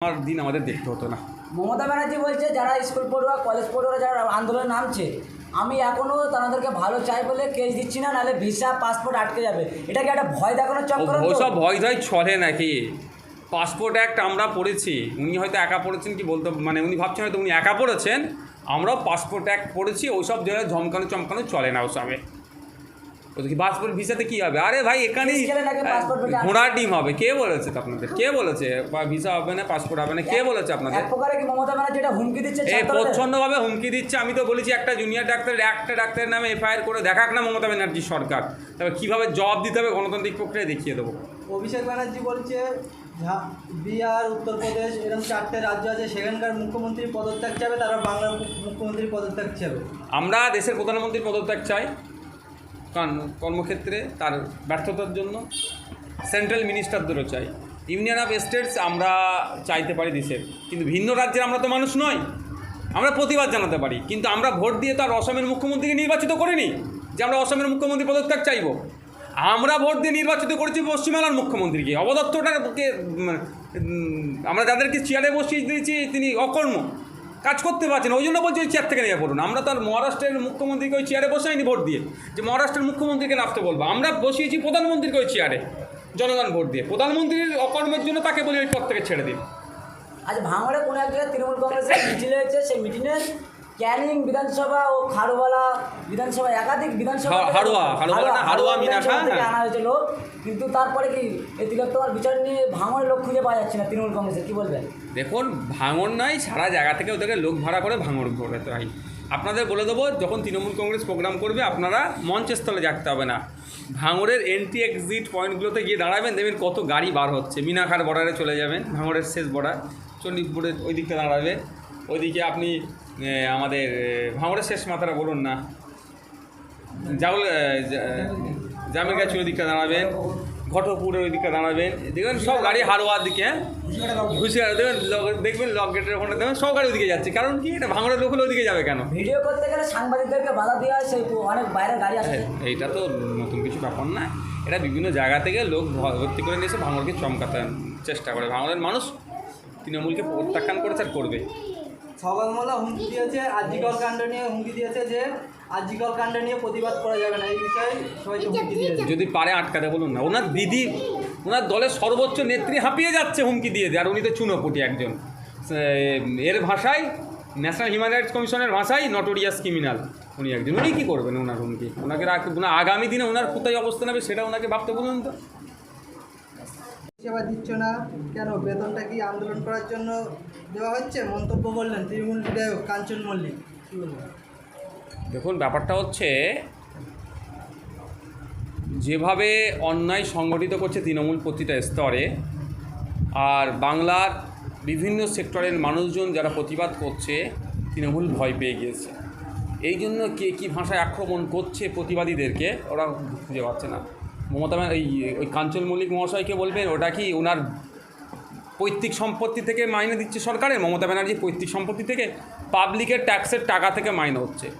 আমার দিন আমাদের দেখতে হতো না। মমতা ব্যানার্জি বলছে যারা স্কুল পড়ুয়া কলেজ পড়ুয়া যারা আন্দোলনে নামছে আমি এখনও তাদেরকে ভালো চাই বলে কেস দিচ্ছি না নাহলে ভিসা পাসপোর্ট আটকে যাবে। এটা কি একটা ভয় দেখানোর চক্কর তো? ওসব ভয় ভয় চলে নাকি? পাসপোর্ট অ্যাক্ট আমরা পড়েছি উনি হয়তো একা পড়েছেন কি বলতে মানে উনি ভাবছেন হয়তো উনি একা পড়েছেন আমরাও পাসপোর্ট অ্যাক্ট পড়েছি ওইসব জায়গায় ঝমকানো চমকানো চলে না ওসবে। পাসপোর্ট ভিসাতে কি হবে? আরে ভাই এখানেই Case গেলে নাকি passport ঘোড়া ডিম হবে। কে বলেছে তো আপনাদের? কে বলেছে? বা ভিসা হবে না পাসপোর্ট হবে না কে বলেছে আপনাদের? এক প্রকারে কি মমতা ব্যানার্জি এটা হুমকি দিচ্ছে এই প্রচ্ছন্নভাবে হুমকি দিচ্ছে। আমি তো বলেছি একটা জুনিয়র ডাক্তার একটা ডাক্তারের নামে এফআইআর করে দেখাক না মমতা ব্যানার্জি সরকার। তবে কীভাবে জবাব দিতে হবে গণতান্ত্রিক প্রক্রিয়ায় দেখিয়ে দেবো। অভিষেক ব্যানার্জি বলছে বিহার উত্তরপ্রদেশ এরকম চারটে রাজ্য আছে সেখানকার মুখ্যমন্ত্রী পদত্যাগ চাবে তারা বাংলার মুখ্যমন্ত্রী পদত্যাগ চাবে আমরা দেশের প্রধানমন্ত্রীর পদত্যাগ চাই। কর্মক্ষেত্রে তার ব্যর্থতার জন্য সেন্ট্রাল মিনিস্টারদেরও চাই। ইউনিয়ন অফ স্টেটস আমরা চাইতে পারি দেশের। কিন্তু ভিন্ন রাজ্যের আমরা তো মানুষ নই। আমরা প্রতিবাদ জানাতে পারি। কিন্তু আমরা ভোট দিয়ে তার অসমের মুখ্যমন্ত্রীকে নির্বাচিত করিনি যে আমরা অসমের মুখ্যমন্ত্রী পদত্যাগ চাইব। আমরা ভোট দিয়ে নির্বাচিত করেছি পশ্চিমবাংলার মুখ্যমন্ত্রীকে। অবদত্তটাকে আমরা যাদেরকে চেয়ারে বসিয়ে দিয়েছি তিনি অকর্ম। কাজ করতে পারছে না, ওই জন্য বলছি ওই চেয়ার থেকে নিয়ে পড়ুন। আমরা তার মহারাষ্ট্রের মুখ্যমন্ত্রীকে ওই চেয়ারে বসাইনি ভোট দিয়ে। যে মহারাষ্ট্রের মুখ্যমন্ত্রীকে নামতে বলব, আমরা বসিয়েছি প্রধানমন্ত্রীকে ওই চেয়ারে জনগণ ভোট দিয়ে। প্রধানমন্ত্রীর অকর্মের জন্য তাকে বলি ওই পদ থেকে ছেড়ে দিন। আজ ভাঙড়ে কোনো এক জায়গায় তৃণমূল কংগ্রেসের মিটিং হয়েছে, সেই মিটিংয়ে? ক্যানিং বিধানসভা ও খারুবালা বিধানসভা একাধিক বিধানসভা হাড়োয়া, হাড়োয়া মিনাখা, হ্যাঁ। আনা হয়েছিল। কিন্তু তারপরে কি এই তিলোত্তমার বিচার নিয়ে ভাঙড়ে লোক খুঁজে পাওয়া যাচ্ছে না তৃণমূল কংগ্রেসের কি বলবেন? দেখুন ভাঙন নাই সারা জায়গা থেকে ওদেরকে লোক ভাড়া করে ভাঙড় করে হয়। আপনাদের বলে দেবো যখন তৃণমূল কংগ্রেস প্রোগ্রাম করবে আপনারা মঞ্চের স্থলে যাকতে হবে না। ভাঙড়ের এন্ট্রি এক্সিট পয়েন্টগুলোতে গিয়ে দাঁড়াবেন দেখবেন কত গাড়ি বার হচ্ছে। মিনাখার বর্ডারে চলে যাবেন ভাঙড়ের শেষ বর্ডার চণ্ডীপুরের ওই দিকটা দাঁড়াবে। ওইদিকে আপনি আমাদের ভাঙড়ের শেষ মাথাটা বলুন না। জাউল জামের গাছ ওই দিকটা দাঁড়াবেন ঘটপুরের ওই দিকটা দাঁড়াবেন। দেখবেন সব গাড়ি হারোয়ার দিকে হ্যাঁ? ঘুষিয়ার দেখবেন দেখবেন লক গেটের ওখানে দেখবেন সব গাড়ি ওদিকে যাচ্ছে। কারণ কি এটা ভাঙড়ের লোক হলে ওদিকে যাবে কেন? ভিডিও করতে গেলে সাংবাদিকদেরকে বাধা দেওয়া হয় সেই অনেক বাইরের গাড়ি আসছে হ্যাঁ, এইটা তো নতুন কিছু ব্যাপার না। এটা বিভিন্ন জায়গা থেকে লোক ভর্তি করে নিয়ে এসে ভাঙড়কে চমকাতে চেষ্টা করে। ভাঙড়ের মানুষ তৃণমূলকে প্রত্যাখ্যান করেছে আর করবে। সকালমালা হুমকি দিয়েছে আজিকল কাণ্ড নিয়ে হুমকি দিয়েছে যে আজিকল কাণ্ড নিয়ে প্রতিবাদ করা যাবে না এই বিষয়ে সবাইকে হুমকি দিয়েছে। যদি পারে আটকাতে বলুন না ওনার দিদি ওনার দলের সর্বোচ্চ নেত্রী হাঁপিয়ে যাচ্ছে হুমকি দিয়ে দেয় আর উনি তো চুনোপুটি একজন। এর ভাষায় ন্যাশনাল হিউম্যান রাইটস কমিশনের ভাষায় নটোরিয়াস ক্রিমিনাল উনি একজন। উনি কী করবেন ওনার হুমকি? ওনাকে রাখ- আগামী দিনে ওনার কোথায় অবস্থান হবে সেটা ওনাকে ভাবতে বলুন তো। সেবা দিচ্ছ না কেন? বেতনটা কি আন্দোলন করার জন্য দেওয়া হচ্ছে? মন্তব্য করলেন তৃণমূল বিধায়ক কাঞ্চন মল্লিক। দেখুন, ব্যাপারটা হচ্ছে যেভাবে অন্যায় সংগঠিত করছে তৃণমূল প্রতিটা স্তরে, আর বাংলার বিভিন্ন সেক্টরের মানুষজন যারা প্রতিবাদ করছে, তৃণমূল ভয় পেয়ে গিয়েছে। এই জন্য কে কী ভাষায় আক্রমণ করছে প্রতিবাদীদেরকে, ওরা খুঁজে পাচ্ছে না। মমতা এই ওই কাঞ্চন মল্লিক মহাশয়কে বলবেন, ওটা কি ওনার পৈতৃক সম্পত্তি থেকে মাইনে দিচ্ছে সরকারের? মমতা ব্যানার্জি পৈতৃক সম্পত্তি থেকে পাবলিকের ট্যাক্সের টাকা থেকে মাইনে হচ্ছে।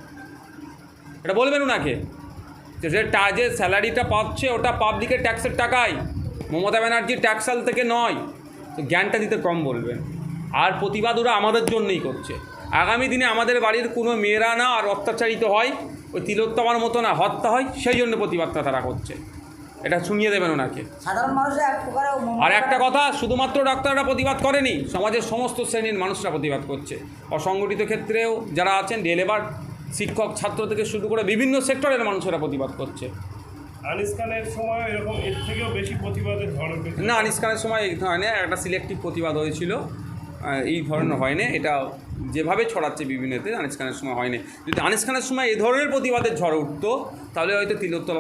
এটা বলবেন ওনাকে? যে যে টা- যে স্যালারিটা পাচ্ছে, ওটা পাবলিকের ট্যাক্সের টাকাই। মমতা ব্যানার্জির ট্যাক্সাল থেকে নয়। তো জ্ঞানটা দিতে কম বলবেন। আর প্রতিবাদ ওরা আমাদের জন্যই করছে। আগামী দিনে আমাদের বাড়ির কোনো মেয়েরা না আর অত্যাচারিত হয়, ওই তিলোত্তমার মতো না হত্যা হয়, সেই জন্য প্রতিবাদটা তারা করছে। এটা শুনিয়ে দেবেন ওনাকে। সাধারণ আর একটা কথা শুধুমাত্র ডাক্তাররা প্রতিবাদ করেনি সমাজের সমস্ত শ্রেণির মানুষরা প্রতিবাদ করছে। অসংগঠিত ক্ষেত্রেও যারা আছেন লেবার শিক্ষক ছাত্র থেকে শুরু করে বিভিন্ন সেক্টরের মানুষেরা প্রতিবাদ করছে। আনিস খানের সময় এরকম এর থেকেও বেশি প্রতিবাদের না আনিস খানের সময় এই ধরনের একটা সিলেক্টিভ প্রতিবাদ হয়েছিল। এই ধরনের হয়নি এটা যেভাবে ছড়াচ্ছে বিভিন্নতে আনিস খানের সময় হয়নি। যদি আনিস খানের সময় এ ধরনের প্রতিবাদের ঝড় উঠতো তাহলে হয়তো তিলোত্তম